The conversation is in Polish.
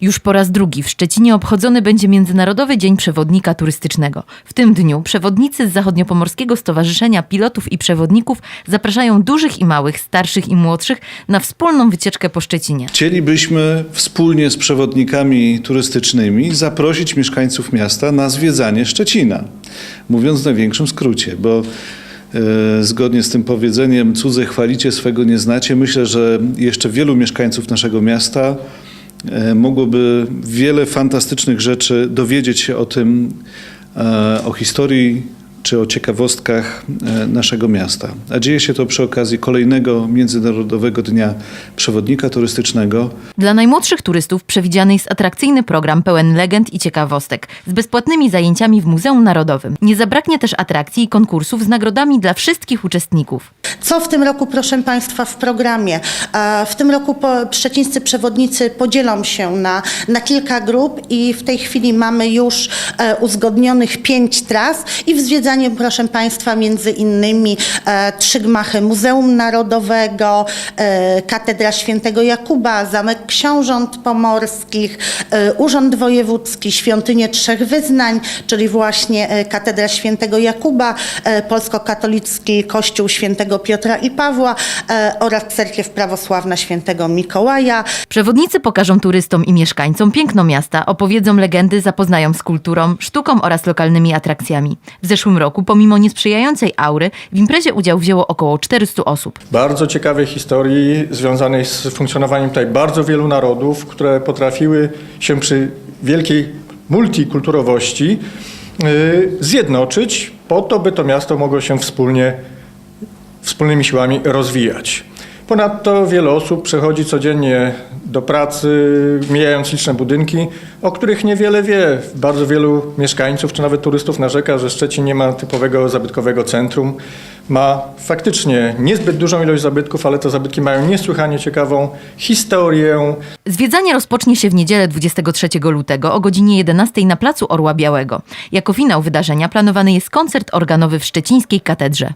Już po raz drugi w Szczecinie obchodzony będzie Międzynarodowy Dzień Przewodnika Turystycznego. W tym dniu przewodnicy z Zachodniopomorskiego Stowarzyszenia Pilotów i Przewodników zapraszają dużych i małych, starszych i młodszych na wspólną wycieczkę po Szczecinie. Chcielibyśmy wspólnie z przewodnikami turystycznymi zaprosić mieszkańców miasta na zwiedzanie Szczecina. Mówiąc w największym skrócie, bo e, zgodnie z tym powiedzeniem cudze chwalicie, swego nie znacie, myślę, że jeszcze wielu mieszkańców naszego miasta mogłoby wiele fantastycznych rzeczy dowiedzieć się o tym, e, o historii czy o ciekawostkach e, naszego miasta. A dzieje się to przy okazji kolejnego Międzynarodowego Dnia Przewodnika Turystycznego. Dla najmłodszych turystów przewidziany jest atrakcyjny program pełen legend i ciekawostek z bezpłatnymi zajęciami w Muzeum Narodowym. Nie zabraknie też atrakcji i konkursów z nagrodami dla wszystkich uczestników. Co w tym roku, proszę Państwa, w programie? E, W tym roku po, szczecińscy przewodnicy podzielą się na, na kilka grup i w tej chwili mamy już e, uzgodnionych pięć tras i w zwiedzaniu, proszę Państwa, między innymi e, trzy gmachy Muzeum Narodowego, e, Katedra Świętego Jakuba, Zamek Książąt Pomorskich, e, Urząd Wojewódzki, Świątynię Trzech Wyznań, czyli właśnie e, Katedra Świętego Jakuba, e, Polsko-Katolicki Kościół Świętego Piotra i Pawła e, oraz Cerkiew Prawosławna Świętego Mikołaja. Przewodnicy pokażą turystom i mieszkańcom piękno miasta, opowiedzą legendy, zapoznają z kulturą, sztuką oraz lokalnymi atrakcjami. W zeszłym roku, pomimo niesprzyjającej aury, w imprezie udział wzięło około 400 osób. bardzo ciekawej historii związanej z funkcjonowaniem tutaj bardzo wielu narodów, które potrafiły się przy wielkiej multikulturowości y, zjednoczyć po to, by to miasto mogło się wspólnie, wspólnymi siłami rozwijać. Ponadto wiele osób przechodzi codziennie do pracy, mijając liczne budynki, o których niewiele wie. Bardzo wielu mieszkańców czy nawet turystów narzeka, że Szczecin nie ma typowego zabytkowego centrum. Ma faktycznie niezbyt dużą ilość zabytków, ale te zabytki mają niesłychanie ciekawą historię, Zwiedzanie rozpocznie się w niedzielę 23 lutego o godzinie 11 na Placu Orła Białego. Jako finał wydarzenia planowany jest koncert organowy w szczecińskiej katedrze.